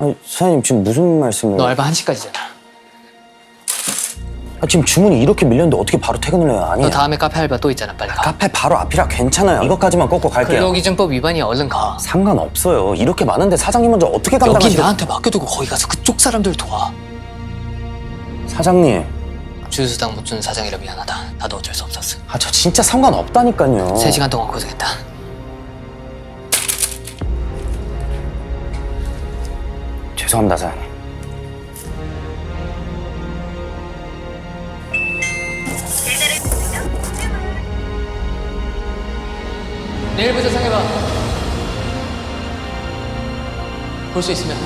아니, 사장님 지금 무슨 말씀을? 너 알바 1시까지잖아. 아, 지금 주문이 이렇게 밀렸는데 어떻게 바로 퇴근을 해요? 아니에요. 너 다음에 카페 알바 또 있잖아. 빨리 가. 카페 바로 앞이라 괜찮아요. 이것까지만 꺾고 갈게요. 근로기준법 위반이야. 얼른 가. 상관없어요. 이렇게 많은데 사장님 먼저 어떻게 여기 감당하시겠어요? 나한테 맡겨두고 거기 가서 그쪽 사람들 도와. 사장님, 주수당 못 주는 사장이라 미안하다. 나도 어쩔 수 없었어. 아 저 진짜 상관없다니까요. 3시간 동안 고생했다. 죄송합니다, 사장님. 내일부터 상해봐. 볼 수 있으면